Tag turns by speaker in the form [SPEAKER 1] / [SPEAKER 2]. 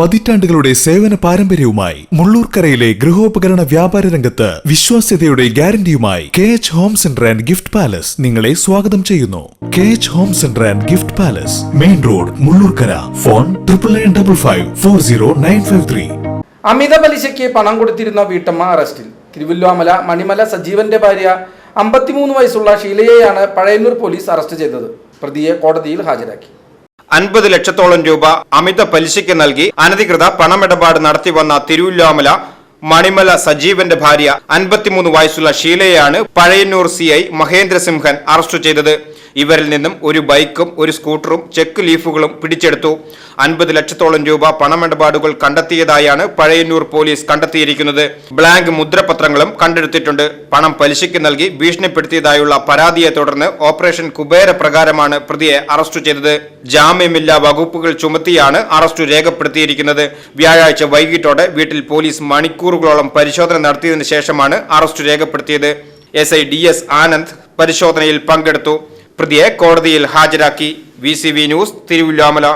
[SPEAKER 1] പതിറ്റാണ്ടുകളുടെ സേവന പാരമ്പര്യവുമായി മുള്ളൂർക്കരയിലെ ഗൃഹോപകരണ വ്യാപാര രംഗത്ത് വിശ്വാസ്യതയുടെ ഗ്യാരണ്ടിയുമായി K H home centre and gift palace നിങ്ങളെ സ്വാഗതം ചെയ്യുന്നു. K H home centre and gift palace main road Mullurkara. Phone triple nine double five four zero nine five three.
[SPEAKER 2] അമിത പലിശയ്ക്ക് പണം കൊടുത്തിരുന്ന വീട്ടമ്മ അറസ്റ്റിൽ. തിരുവല്ലോമല മണിമല സജീവന്റെ ഭാര്യ അമ്പത്തിമൂന്ന് വയസ്സുള്ള ഷീലയെയാണ് പഴയന്നൂർ പോലീസ് അറസ്റ്റ് ചെയ്തത്. പ്രതിയെ കോടതിയിൽ ഹാജരാക്കി.
[SPEAKER 3] അൻപത് ലക്ഷത്തോളം രൂപ അമിത പലിശയ്ക്ക് നൽകി അനധികൃത പണമിടപാട് നടത്തി വന്ന തിരുവല്ലോമല മണിമല സജീവന്റെ ഭാര്യ അൻപത്തിമൂന്ന് വയസ്സുള്ള ഷീലയെയാണ് Pazhayannur C I Mahendrasimhan arrest ചെയ്തത്. ഇവരിൽ നിന്നും ഒരു ബൈക്കും ഒരു സ്കൂട്ടറും ചെക്ക് ലീഫുകളും പിടിച്ചെടുത്തു. അൻപത് ലക്ഷത്തോളം രൂപ പണമിടപാടുകൾ കണ്ടെത്തിയതായാണ് പഴയന്നൂർ പോലീസ് കണ്ടെത്തിയിരിക്കുന്നത്. ബ്ലാങ്ക് മുദ്രപത്രങ്ങളും കണ്ടെടുത്തിട്ടുണ്ട്. പണം പലിശയ്ക്ക് നൽകി ഭീഷണിപ്പെടുത്തിയതായുള്ള പരാതിയെ തുടർന്ന് ഓപ്പറേഷൻ കുബേര പ്രകാരമാണ് പ്രതിയെ അറസ്റ്റ് ചെയ്തത്. ജാമ്യമില്ലാ വകുപ്പുകൾ ചുമത്തിയാണ് അറസ്റ്റ് രേഖപ്പെടുത്തിയിരിക്കുന്നത്. വ്യാഴാഴ്ച വൈകിട്ടോടെ വീട്ടിൽ പോലീസ് മണിക്കൂറുകളോളം പരിശോധന നടത്തിയതിനു ശേഷമാണ് അറസ്റ്റ് രേഖപ്പെടുത്തിയത്. S I D S Anand പരിശോധനയിൽ പങ്കെടുത്തു. പ്രതിയെ കോടതിയിൽ ഹാജരാക്കി. V news Thiruvillwamala.